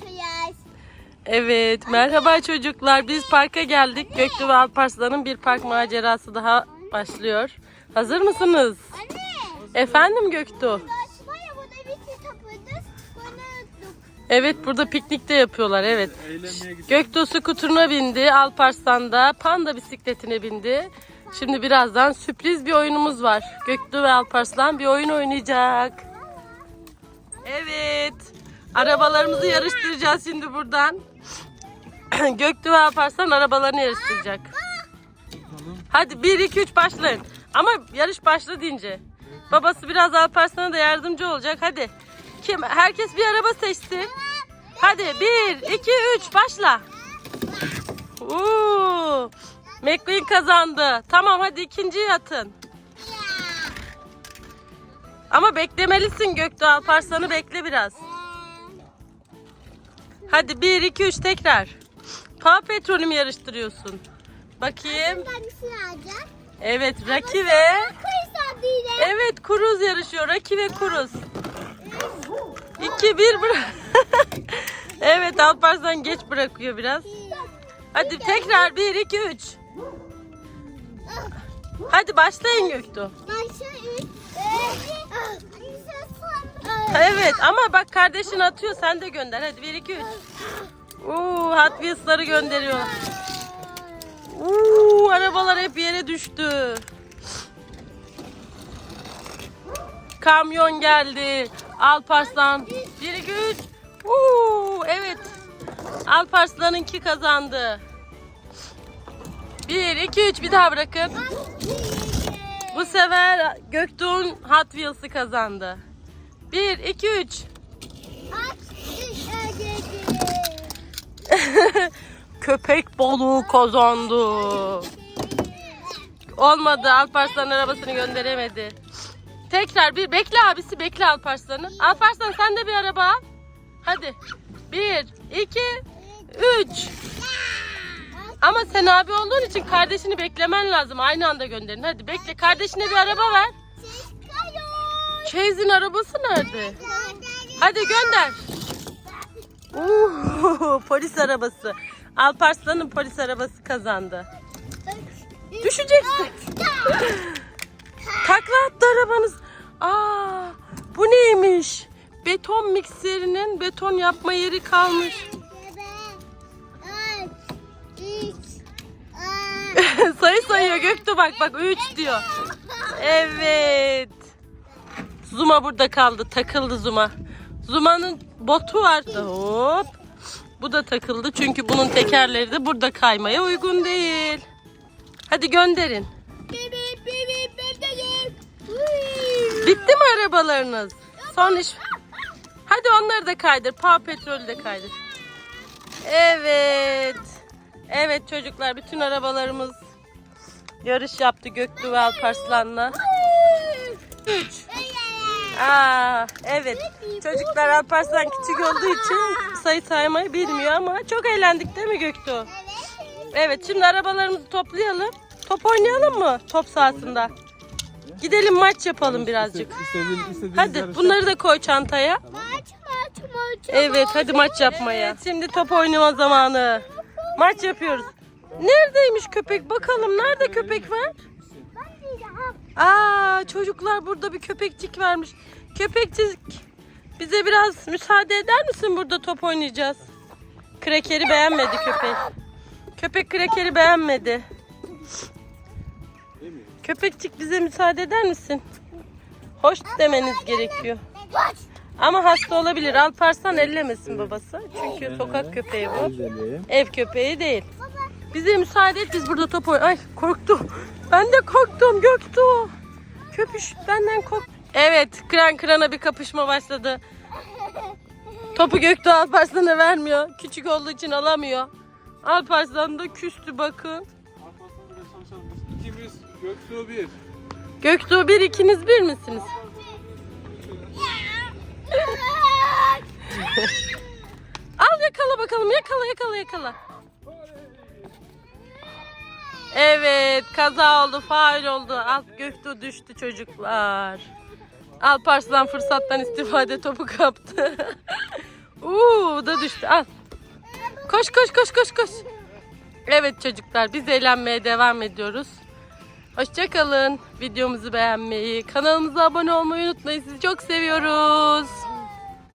geçiyoruz. Evet, merhaba çocuklar. Biz parka geldik. Göktuğ ve Alparslan'ın bir park macerası daha başlıyor. Hazır mısınız? Anne. Efendim Göktuğ? Şey. Evet, burada piknik de yapıyorlar. Evet. Göktuğ skuturuna bindi. Alparslan da panda bisikletine bindi. Şimdi birazdan sürpriz bir oyunumuz var. Göktuğ ve Alparslan bir oyun oynayacak. Evet. Arabalarımızı yarıştıracağız şimdi buradan. Göktuğ ve Alparslan arabalarını yarıştıracak. Hadi 1 2 3 başlayın. Ama yarış başladı deyince. Babası biraz Alparslan'a da yardımcı olacak. Hadi. Kim herkes bir araba seçsin. Hadi 1 2 3 başla. Oo! McQueen kazandı. Tamam hadi ikinciyi atın. Ama beklemelisin Göktuğ Alparslan'ı bekle biraz. Hadi 1 2 3 tekrar. Paw Patrol'ü mü yarıştırıyorsun? Bakayım. Evet Raki ve. Evet Kuruz yarışıyor. Raki ve Kuruz. 2 1 bırak. evet Alparslan geç bırakıyor biraz. Hadi tekrar 1 2 3. Hadi başlayın Göktuğ. Başa üç. Evet ama bak kardeşin atıyor sen de gönder. Hadi 1 2 3. Uuu Hot Wheels'ları gönderiyor. Uuu arabalar hep yere düştü. Kamyon geldi. Alparslan 1 2 3. Uuu evet. Alparslan'ınki kazandı. 1 2 3 bir daha bırakın. Bu sefer Göktuğ'un Hot Wheels'ı kazandı. 1 2 3. Köpek balığı kazandı. Olmadı. Alparslan arabasını gönderemedi. Tekrar bir bekle abisi bekle Alparslan'ı. Alparslan sen de bir araba. Hadi. Bir, iki, üç. Ama sen abi olduğun için kardeşini beklemen lazım. Aynı anda gönderin. Hadi bekle. Kardeşine bir araba ver. Chase'in arabası nerede? Hadi gönder. Oo, polis arabası. Alparslan'ın polis arabası kazandı. Düşeceksin. Takla attı arabanız. Aa, bu neymiş? Beton mikserinin beton yapma yeri kalmış. Sayı sayıyor Göktuğ bak bak 3 diyor. Evet. Zuma burada kaldı. Takıldı Zuma. Zuma'nın botu vardı. Hop. Bu da takıldı çünkü bunun tekerleri de burada kaymaya uygun değil. Hadi gönderin. Bitti mi arabalarınız? Son iş. Hadi onları da kaydır. Paw Petrol'ü de kaydır. Evet. Evet çocuklar bütün arabalarımız yarış yaptı Göktuğ ve Alparslan'la. 3. Aa, evet. Çocuklar Alparslan küçük olduğu için sayı saymayı bilmiyor ama çok eğlendik değil mi Göktuğ? Evet şimdi arabalarımızı toplayalım. Top oynayalım mı top sahasında? Gidelim maç yapalım birazcık. Hadi bunları da koy çantaya. Maç maç maç. Evet hadi maç yapmaya. Evet, şimdi top oynama zamanı. Maç yapıyoruz. Neredeymiş köpek? Bakalım nerede köpek var? Aa çocuklar burada bir köpekçik varmış. Köpekçik bize biraz müsaade eder misin burada top oynayacağız? Krekeri beğenmedi köpek. Köpek krekeri beğenmedi. Köpekçik bize müsaade eder misin? Hoş demeniz gerekiyor. Ama hasta olabilir. Alparslan ellemesin babası. Çünkü sokak köpeği bu. Ev köpeği değil. Bize müsaade et biz burada top oyn- Ay korktum. Ben de korktum Göktuğ. Köpüş benden kork. Evet kıran kırana bir kapışma başladı. Topu Göktuğ Alparslan'a vermiyor. Küçük olduğu için alamıyor. Alparslan da küstü bakın. İkimiz Göktuğ bir. Göktuğ bir ikiniz bir misiniz? Al yakala bakalım yakala yakala yakala. Evet kaza oldu faul oldu. Alt Göktuğ düştü çocuklar. Alparslan fırsattan istifade topu kaptı. Uuu da düştü. Al. Koş koş koş koş koş. Evet çocuklar biz eğlenmeye devam ediyoruz. Hoşçakalın. Videomuzu beğenmeyi, kanalımıza abone olmayı unutmayın. Sizi çok seviyoruz.